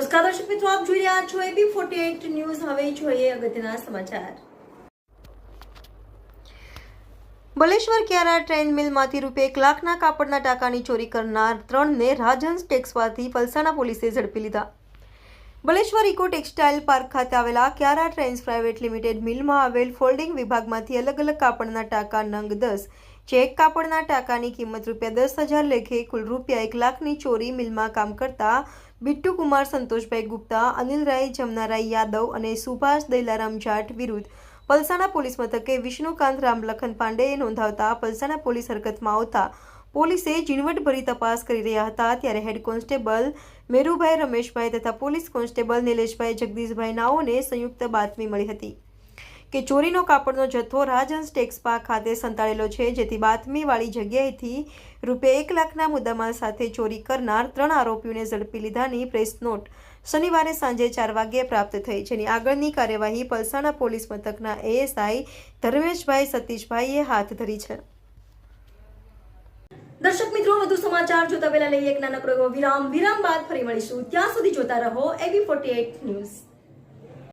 નમસ્કાર દર્શક મિત્રો, આપ જોઈ રહ્યા છો એબી ફોર્ટી એઇટ ન્યૂઝ. હવે જોઈએ અગત્યના સમાચાર. બલેશ્વર ક્યારા ટ્રેન મિલમાંથી રૂપે એક લાખના કાપડના ટાંકાની ચોરી કરનાર ત્રણને રાજહંસ ટેક્સવાથી પલસાણા પોલીસે ઝડપી લીધા. બલેશ્વર ઇકો ટેક્સટાઇલ પાર્ક ખાતે આવેલા ક્યારા ટ્રેન્સ પ્રાઇવેટ લિમિટેડ મિલમાં આવેલ ફોલ્ડિંગ વિભાગમાંથી અલગ અલગ કાપડના ટાંકા નંગ દસ એક કાપડના ટાંકાની કિંમત રૂપિયા દસ હજાર લેખે કુલ રૂપિયા એક લાખની ચોરી મિલમાં કામ કરતા બિટ્ટુ કુમાર સંતોષભાઈ ગુપ્તા, અનિલરાય જમનારાય યાદવ અને સુભાષ દૈલારામ જાટ વિરુદ્ધ પલસાણા પોલીસ મથકે વિષ્ણુકાંત રામલખન પાંડેએ નોંધાવતા પલસાણા પોલીસ હરકતમાં આવતા પોલીસે ઝીણવટભરી તપાસ કરી રહ્યા હતા ત્યારે હેડ કોન્સ્ટેબલ મેરુભાઈ રમેશભાઈ તથા પોલીસ કોન્સ્ટેબલ નિલેશભાઈ જગદીશભાઈ નાઓને સંયુક્ત બાતમી મળી હતી. કે ચોરીનો કાપડનો જથ્થો રાજહંસ ટેક્સપા ખાતે સંતાડેલો છે, જેથી બાતમીવાળી જગ્યાએથી રૂપિયા એક લાખના મુદ્દામાલ સાથે ચોરી કરનાર ત્રણ આરોપીઓને ઝડપી લીધાની પ્રેસ નોટ શનિવારે સાંજે ચાર વાગ્યે પ્રાપ્ત થઈ. જેની આગળની કાર્યવાહી પલસાણા પોલીસ મથકના એએસઆઈ ધર્મેશભાઈ સતીશભાઈએ હાથ ધરી છે. દર્શક મિત્રો, વધુ સમાચાર જોતા પહેલા લઈએ એક નાનકડો વિરામ. વિરામ બાદ ફરી મળીશું. ત્યાં સુધી જોતા રહો એબી ફોર્ટી ન્યૂઝ